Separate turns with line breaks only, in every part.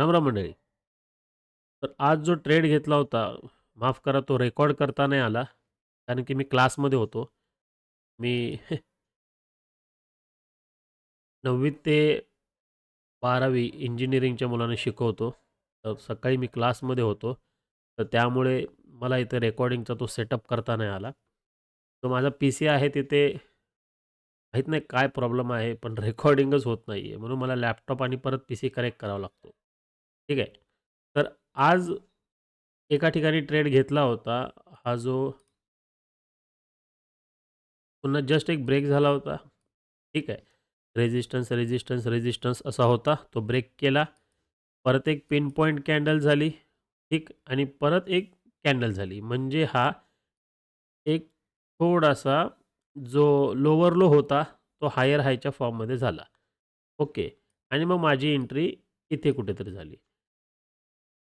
रामराम मंडळी. तर आज जो ट्रेड घेतला होता, माफ करा तो रेकॉर्ड करता नाही आला. कारण की मी क्लासमध्ये होतो. मी नववी ते 12वी इंजिनिअरिंगच्या मुलांना शिकवतो. तर सकाळी मी क्लासमध्ये होतो. तर त्यामुळे मला इथे रेकॉर्डिंगचा तो सेटअप करता नाही आला. तो माझा पी सी आहे तिथे माहीत नाही काय प्रॉब्लेम आहे, पण रेकॉर्डिंगच होत नाही आहे म्हणून मला लॅपटॉप आणि परत पी सी करेक्ट करावा लागतो. ठीक आहे. तर आज एका ठिकाणी ट्रेड घेतला होता. हा जो पुन्हा जस्ट एक ब्रेक झाला होता. ठीक आहे. रेझिस्टन्स, रेझिस्टन्स, रेझिस्टन्स असा होता. तो ब्रेक केला. परत एक पिन पॉईंट कॅन्डल झाली. ठीक आणि परत एक कॅन्डल झाली. म्हणजे हा एक थोडासा जो लोवर लो होता, तो हायर हायच्या फॉर्ममध्ये झाला. ओके. आणि मग माझी एंट्री इथे कुठेतरी झाली.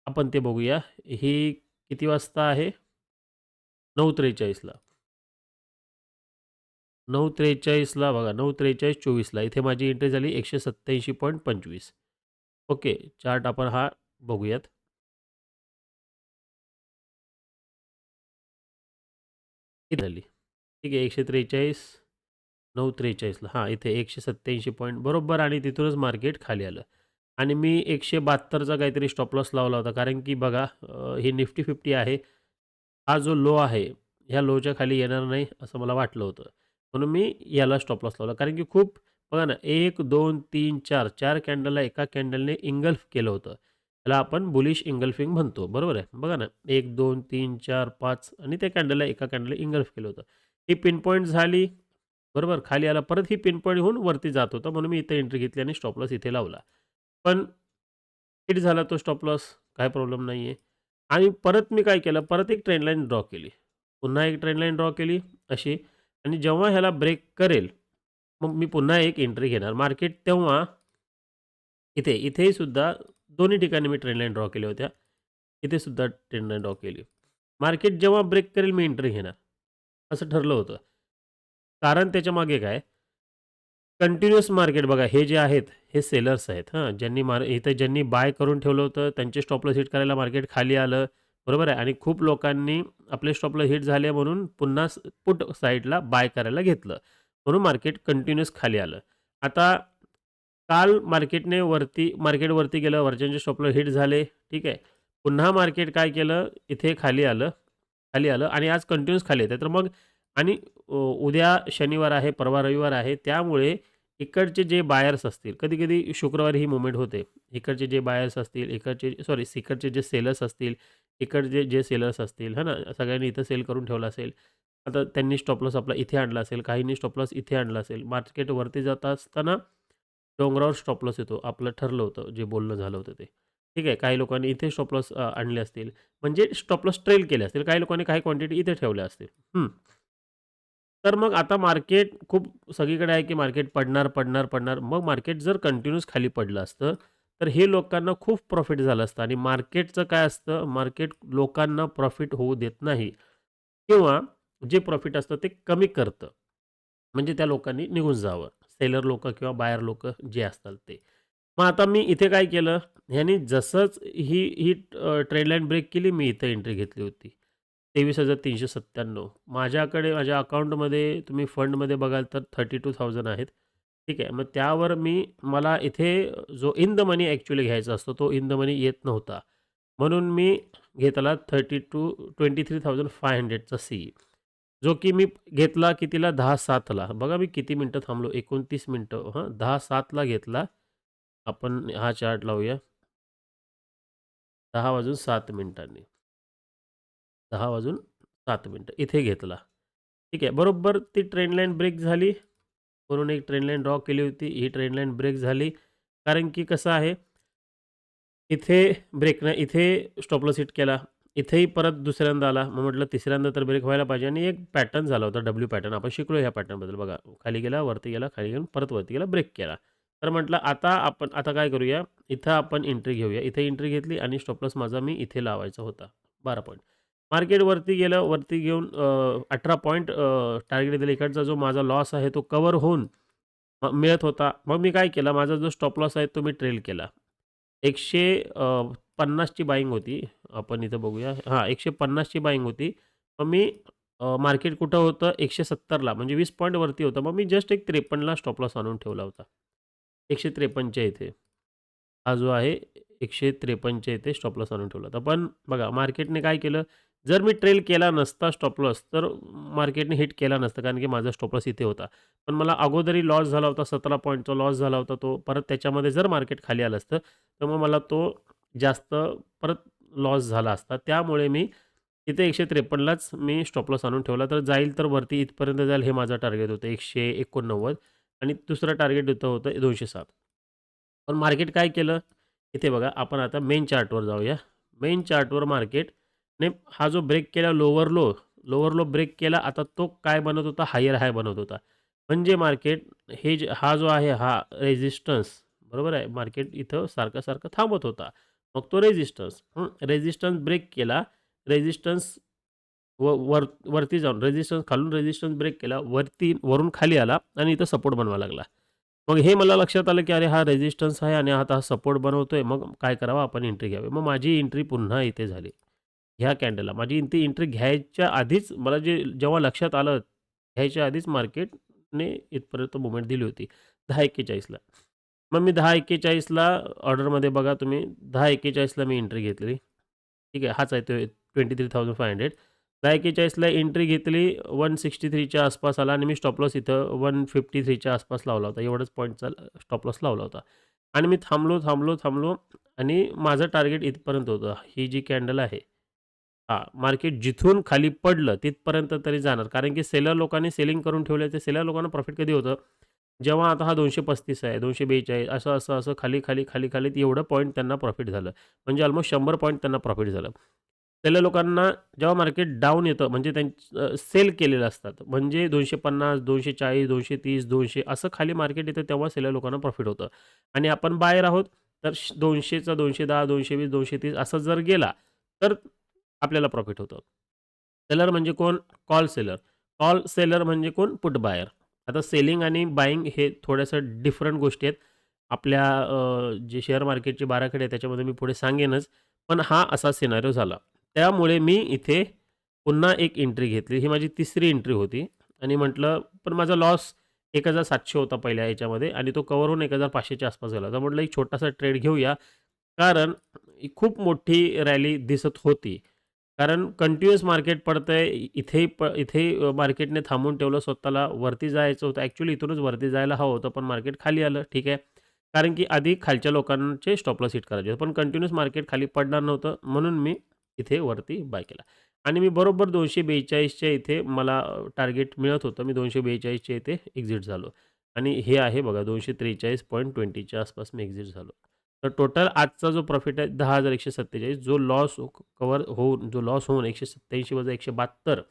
आपण ते बघूया. ही किती वाजता आहे? नऊ त्रेचाळीसला. नऊ त्रेचाळीसला बघा नऊ त्रेचाळीस चोवीसला. इथे माझी एंट्री झाली एकशे सत्त्याऐंशी पॉईंट पंचवीस. ओके चार्ट आपण हा बघूयात. झाली. ठीक आहे एकशे त्रेचाळीस नऊ त्रेचाळीसला. हां इथे एकशे सत्त्याऐंशी पॉईंट बरोबर आणि तिथूनच मार्केट खाली आलं. आणि मी एकशे बहात्तरचा काहीतरी स्टॉप लॉस लावला होता. कारण की बघा ही निफ्टी 50 आहे. हा जो लो आहे, ह्या लोच्या खाली येणार नाही असं मला वाटलं होतं. म्हणून मी याला स्टॉप लॉस लावला. कारण की खूप बघा ना 1, 2, 3, 4, 4 कॅन्डलला एका कॅन्डलने इंगल्फ केलं होतं. त्याला आपण बुलिश इंगल्फिंग म्हणतो. बरोबर आहे. बघा ना 1, 2, 3, 4, 5 आणि त्या कॅन्डलला एका कॅन्डलला इंगल्फ केलं होतं. ही पिन पॉईंट झाली. बरोबर. खाली आला. परत ही पिन पॉईंट होऊन वरती जात होतं म्हणून मी इथे एंट्री घेतली आणि स्टॉप लॉस इथे लावला. पण हिट झाला तो स्टॉप लॉस. काही प्रॉब्लेम नाही आहे आणि परत मी काय केलं, परत एक ट्रेंडलाईन ड्रॉ केली. पुन्हा एक ट्रेंडलाईन ड्रॉ केली अशी आणि जेव्हा ह्याला ब्रेक करेल, मग मी पुन्हा एक एंट्री घेणार. मार्केट तेव्हा इथे, इथेही सुद्धा दोन्ही ठिकाणी मी ट्रेंडलाईन ड्रॉ केल्या होत्या. इथे सुद्धा लाईन ड्रॉ केली. मार्केट जेव्हा ब्रेक करेल मी एंट्री घेणार. असं ठरलं होतं. कारण त्याच्यामागे काय कंटिन्युअस मार्केट बघा हे जे आहेत, हे सेलर्स आहेत हां. ज्यांनी मार इथे ज्यांनी बाय करून ठेवलं होतं, त्यांचे स्टॉपला हिट करायला मार्केट खाली आलं. बरोबर आहे. आणि खूप लोकांनी आपले स्टॉपला हिट झाले म्हणून पुन्हा पुट साईडला बाय करायला घेतलं. म्हणून मार्केट कंटिन्युअस खाली आलं. आता काल मार्केटने वरती मार्केटवरती गेलं, वरच्यांचे स्टॉपला हिट झाले. ठीक आहे. पुन्हा मार्केट काय केलं, इथे खाली आलं, खाली आलं आणि आज कंटिन्युअस खाली येतंय. तर मग आणि उद्या शनिवार आहे, परवा रविवार आहे. त्यामुळे इकडचे जे बायर्स असतील, कधी-कधी शुक्रवारी ही मुवमेंट होते. इकडचे जे बायर्स असतील, इकडचे सॉरी इकडचे जे सेलर्स असतील, इकडचे जे सेलर्स असतील, है ना. सगळ्यांनी इथं सेल करून ठेवलं असेल. आता त्यांनी स्टॉपलॉस आपला इथे आणला असेल, काहींनी स्टॉपलॉस इथे आणला असेल. मार्केट वरती जात असताना डोंगरावर स्टॉपलॉस येतो. आपलं ठरलं होतं, जे बोलणं झालं होतं ते. ठीक आहे. काही लोकांनी इथे स्टॉपलॉस आणले असतील. म्हणजे स्टॉपलॉस ट्रेल केले असतील. काही लोकांनी काही क्वांटिटी इथे ठेवल्या असतील. तर मग आता मार्केट खूप सगळीकडे आहे, की मार्केट पडणार, पडणार, पडणार. मग मार्केट जर कंटिन्यूस खाली पडलं असतं, तर हे लोकांना खूप प्रॉफिट झालं असतं आणि मार्केटचं काय असतं, मार्केट लोकांना प्रॉफिट होऊ देत नाही किंवा जे प्रॉफिट असतं ते कमी करतं. म्हणजे त्या लोकांनी निघून जावं. सेलर लोक किंवा बायर लोक जे असतात ते. मग आता मी इथे काय केलं, ह्यानी जसंच ही ही ट्रेडलाईन ब्रेक केली, मी इथं एंट्री घेतली होती. 23,397 माझ्याकडे माझ्या अकाउंटमध्ये तुम्ही फंडमध्ये बघाल तर 32,000 आहेत. ठीक आहे. मग त्यावर मी मला इथे जो इन द मनी ॲक्च्युली घ्यायचा असतो, तो इन द मनी येत नव्हता. म्हणून मी घेतला thirty two twenty three thousand five हंड्रेडचा C. जो की मी घेतला कितीला दहा सातला बघा मी किती मिनटं थांबलो एकोणतीस मिनटं हां, दहा सातला घेतला. आपण हा चार्ट लावूया. दहा वाजून सात मिनिटांनी. दहा वाजून सात मिनटं इथे घेतला. ठीक आहे. बरोबर ती ट्रेन लाईन ब्रेक झाली. म्हणून एक ट्रेन लाईन ड्रॉ केली होती. ही ट्रेन लाईन ब्रेक झाली. कारण की कसं आहे इथे ब्रेक नाही, इथे स्टॉपलस हिट केला. इथेही परत दुसऱ्यांदा आला. मग म्हटलं तिसऱ्यांदा तर ब्रेक व्हायला पाहिजे आणि एक पॅटर्न झाला होता डब्ल्यू पॅटर्न. आपण शिकलो ह्या पॅटर्नबद्दल बघा. खाली गेला, वरती गेला, खाली गेला, परत वरती गेला, ब्रेक केला. तर म्हटलं आता आपण आता काय करूया, इथं आपण एंट्री घेऊया. इथे एंट्री घेतली आणि स्टॉपलस माझा मी इथे लावायचा होता. बारा पॉईंट मार्केटवरती गेलं, वरती घेऊन अ, 18 पॉइंट अ, टार्गेट दिलं. इकडचा जो माझा लॉस आहे तो कव्हर होऊन म मिळत होता. मग मी काय केलं, माझा जो स्टॉप लॉस आहे तो मी ट्रेल केला. एकशे अ, 50ची बायिंग होती. आपण इथं बघूया. हां, 150ची बायिंग होती. मग मी अ, मार्केट कुठं होतं 170ला म्हणजे 20 पॉइंट वरती होतं. मग मी जस्ट एक 53ला स्टॉप लॉस आणून ठेवला होता. 153च्या इथे. हा जो आहे 153च्या इथे स्टॉप लॉस आणून ठेवला होता. पण बघा मार्केटने काय केलं, जर मी ट्रेल केला नसता स्टॉपलॉस तर मार्केटने हिट केला नसता कारण की माझा स्टॉपलॉस इथे होता. पण मला अगोदरही लॉस झाला होता सतरा पॉईंटचा लॉस झाला होता तो. परत त्याच्यामध्ये जर मार्केट खाली आलं असतं, तर मग मला तो जास्त परत लॉस झाला असता. त्यामुळे मी इथे 153लाच मी स्टॉपलॉस आणून ठेवला. तर जाईल तर वरती इथपर्यंत जाईल हे माझं टार्गेट होतं 189 आणि दुसरं टार्गेट इथं होतं 207. पण मार्केट काय केलं, इथे बघा आपण आता मेन चार्टवर जाऊया. मेन चार्टवर मार्केट नाही हा जो ब्रेक केला lower low, lower low break केला. आता तो काय बनत होता, हायर हाय बनत होता. म्हणजे मार्केट हे जे हा जो आहे हा रेझिस्टन्स बरोबर आहे. मार्केट इथं सारखं-सारखं थांबत होता. मग तो रेझिस्टन्स हं, रेझिस्टन्स ब्रेक केला. रेझिस्टन्स व वर वरती जाऊन रेझिस्टन्स खालून रेझिस्टन्स ब्रेक केला. वरती वरून खाली आला आणि इथं सपोर्ट बनवायला लागला. मग हे मला लक्षात आलं, की अरे हा रेझिस्टन्स आहे आणि आता हा सपोर्ट बनवतोय. मग काय करावं आपण एंट्री घ्यावी. मग माझी एंट्री पुन्हा इथे झाली. ह्या कॅन्डलला माझी ती एंट्री घ्यायच्या आधीच मला जे जेव्हा लक्षात आलं, घ्यायच्या आधीच मार्केटने इथपर्यंत मुवमेंट दिली होती 10.41ला. मग मी 10.41ला ऑर्डरमध्ये बघा तुम्ही 10.41ला मी एंट्री घेतली. ठीक आहे. हाच आहे तो 23,500 10.41ला एंट्री घेतली. 163च्या आसपास आला आणि मी स्टॉपलस इथं वन फिफ्टी थ्रीच्या आसपास लावला होता. एवढाच पॉईंटचा स्टॉपलॉस लावला होता. आणि मी थांबलो, थांबलो, थांबलो आणि माझं टार्गेट इथपर्यंत होतं. ही जी कॅन्डल आहे हां, मार्केट जिथून खाली पडलं तिथपर्यंत तरी जाणार. कारण की सेलर लोकांनी सेलिंग करून ठेवलं. ते सेलर लोकांना प्रॉफिट कधी होतं, जेव्हा आता हा 235 आहे, 242 असं, असं, असं खाली, खाली, खाली, खाली एवढं पॉईंट त्यांना प्रॉफिट झालं. म्हणजे अल्मोस्ट 100 पॉईंट त्यांना प्रॉफिट झालं. सेलर लोकांना जेव्हा मार्केट डाऊन येतं म्हणजे त्यां सेल केलेलं असतात. म्हणजे 250, 240, 230, 200 असं खाली मार्केट येतं तेव्हा सेलर लोकांना प्रॉफिट होतं. आणि आपण बायर आहोत तर 200चा 210, 220, 230 असं जर गेला तर आपल्याला प्रॉफिट होतं. सेलर म्हणजे कोण? Call seller. कॉल सेलर म्हणजे कोण? Put buyer. आता सेलिंग आणि बाईंग हे थोड्याशा डिफरंट गोष्टी आहेत. आपल्या जे शेअर मार्केटचे बाराखडे आहे त्याच्यामध्ये मी पुढे सांगेनच. पण हा असा सिनारिओ झाला. त्यामुळे मी इथे पुन्हा एक एंट्री घेतली. ही माझी तिसरी एंट्री होती आणि म्हटलं पण माझा लॉस 1,700 होता पहिल्या ह्याच्यामध्ये आणि तो कव्हर होऊन 1,500च्या आसपास गेला. तर म्हटलं एक छोटासा ट्रेड घेऊया. कारण खूप मोठी रॅली दिसत होती. कारण कंटिन्युअस मार्केट पडतंय. इथे प इथे मार्केटने थांबून ठेवलं स्वतःला. वरती जायचं होतं. ॲक्च्युली इथूनच वरती जायला हवं होतं. पण मार्केट खाली आलं. ठीक आहे. कारण की आधी खालच्या लोकांचे स्टॉपलॉस हिट करायचे होते. पण कंटिन्युअस मार्केट खाली पडणार नव्हतं. म्हणून मी इथे वरती बाय केला. आणि मी बरोबर 242च्या इथे मला टार्गेट मिळत होतं. मी 242च्या इथे एक्झिट झालो. आणि हे आहे बघा 243.20च्या आसपास मी एक्झिट झालो. तर टोटल आजचा जो प्रॉफिट आहे दहा हजार एकशे सत्तेचाळीस जो लॉस कवर हो- होऊन जो लॉस होऊन एकशे सत्त्याऐंशी वजा एकशे बहात्तर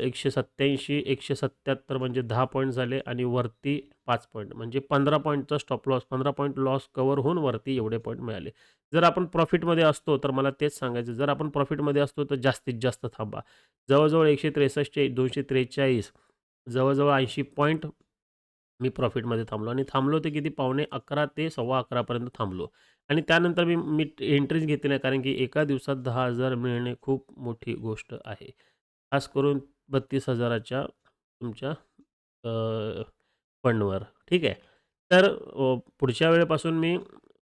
एकशे सत्त्याऐंशी एकशे सत्त्याहत्तर म्हणजे दहा पॉईंट झाले आणि वरती पाच पॉईंट म्हणजे पंधरा पॉईंटचा स्टॉप लॉस पंधरा पॉईंट लॉस कवर होऊन वरती एवढे पॉईंट मिळाले. जर आपण प्रॉफिटमध्ये असतो तर मला तेच सांगायचं जर आपण प्रॉफिटमध्ये असतो तर जास्तीत जास्त थांबा. जवळजवळ एकशे त्रेसष्ट दोनशे त्रेचाळीस जवळजवळ ऐंशी पॉईंट मी प्रॉफिटमध्ये थांबलो आणि थांबलो ते किती पावणे 11 ते सव्वा अकरापर्यंत थांबलो. आणि त्यानंतर मी मी एंट्रीज घेतली नाही कारण की एका दिवसात दहा हजार मिळणे खूप मोठी गोष्ट आहे. खास करून 32,000च्या तुमच्या फंडवर. ठीक आहे. तर पुढच्या वेळेपासून मी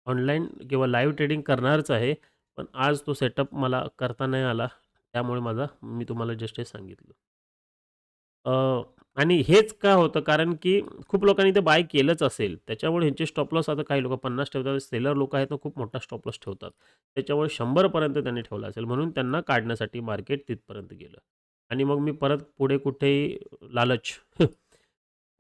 ऑनलाईन किंवा लाईव्ह ट्रेडिंग करणारच आहे. पण आज तो सेटअप मला करता नाही आला. त्यामुळे माझा मी तुम्हाला जस्ट हे सांगितलं. आणि हेच का होतं कारण की खूप लोकांनी ते बाय केलंच असेल. त्याच्यामुळे ह्यांचे स्टॉप लॉस आता काही लोकं 50 ठेवतात. सेलर लोकं आहेत ना खूप मोठा स्टॉप लॉस ठेवतात. त्याच्यामुळे शंभरपर्यंत त्यांनी ठेवला असेल. म्हणून त्यांना काढण्यासाठी मार्केट तिथपर्यंत गेलं. आणि मग मी परत पुढे कुठेही लालच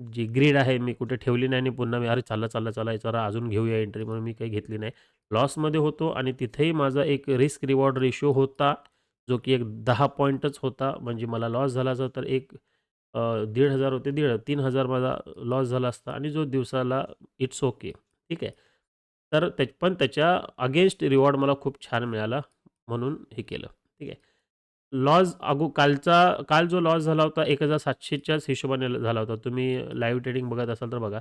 जी ग्रीड आहे मी कुठे ठेवली नाही आणि पुन्हा मी अरे चालला चालला चला जरा अजून घेऊया एंट्री म्हणून मी काही घेतली नाही. लॉसमध्ये होतो आणि तिथेही माझा एक रिस्क रिवॉर्ड रेशिओ होता. जो की एक दहा पॉईंटच होता. म्हणजे मला लॉस झाला तर एक दीड हजार होते दीड तीन हजार माझा लॉस झाला असता आणि जो दिवसाला इट्स ओके. ठीक आहे. तर त्या पण त्याच्या अगेन्स्ट रिवॉर्ड मला खूप छान मिळाला. म्हणून हे केलं. ठीक आहे. लॉस अगो कालचा काल जो लॉस झाला होता 1,700च्याच हिशोबाने झाला होता. तुम्ही लाईव्ह ट्रेडिंग बघत असाल तर बघा.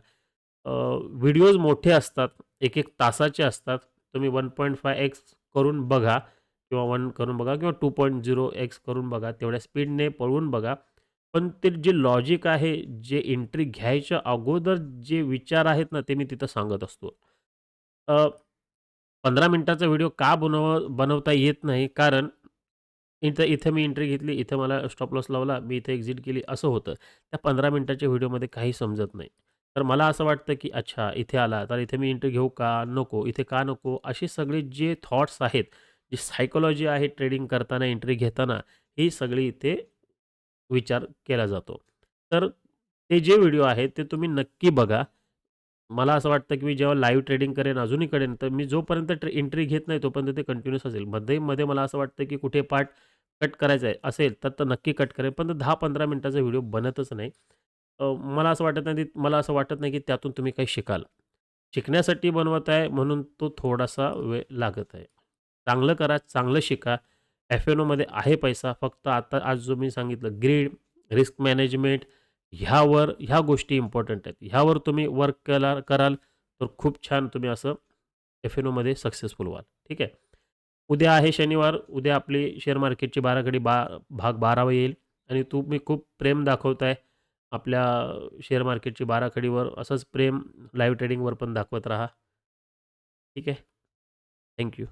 व्हिडिओज मोठे असतात. 1-1 तासाचे असतात. तुम्ही वन पॉईंट फाय एक्स करून बघा किंवा वन करून बघा किंवा टू पॉईंट झिरो एक्स करून बघा तेवढ्या स्पीडने पळवून बघा पण ते जे लॉजिक आहे जे एंट्री घ्यायच्या अगोदर जे विचार आहेत ना ते मी तिथं सांगत असतो. पंधरा मिनटाचा व्हिडिओ का बनव बनवता येत नाही? कारण इथं इथं मी एंट्री घेतली इथं मला स्टॉप लॉस लावला मी इथे एक्झिट केली असं होतं. त्या पंधरा मिनटाच्या व्हिडिओमध्ये काही समजत नाही. तर मला असं वाटतं की अच्छा इथे आला तर इथे मी एंट्री घेऊ का? नको इथे का नको? असे सगळे जे थॉट्स आहेत जी सायकोलॉजी आहे ट्रेडिंग करताना एंट्री घेताना ही सगळी इथे विचार केला जातो. तर ते जे व्हिडिओ आहेत ते तुम्ही नक्की बघा. मला असं वाटतं की मी जेव्हा लाईव्ह ट्रेडिंग करेन अजूनही करेन तर मी जोपर्यंत ट्रे एंट्री घेत नाही तोपर्यंत ते कंटिन्यूस असेल. मध्ये मध्ये मला असं वाटतं की कुठे पार्ट कट करायचा आहे असेल तर तर नक्की कट करेन. पण दहा पंधरा मिनटाचा व्हिडिओ बनतच नाही. मला असं वाटत नाही मला असं वाटत नाही की त्यातून तुम्ही काही शिकाल. शिकण्यासाठी बनवत आहे म्हणून तो थोडासा वेळ लागत आहे. चांगलं करा चांगलं शिका. एफ एन ओमध्ये आहे पैसा. फक्त आता आज जो मी सांगितलं ग्रीड रिस्क मॅनेजमेंट ह्यावर ह्या गोष्टी इम्पॉर्टंट आहेत. ह्यावर तुम्ही वर्क केला कराल तर खूप छान तुम्ही असं एफ एन ओमध्ये सक्सेसफुल व्हाल. ठीक आहे? उद्या आहे शनिवार. उद्या आपली शेअर मार्केटची बाराखडी बा भाग बारावा येईल. आणि तुम्ही खूप प्रेम दाखवत आहे आपल्या शेअर मार्केटची बाराखडीवर असंच प्रेम लाईव्ह ट्रेडिंगवर पण दाखवत राहा. ठीक आहे? थँक्यू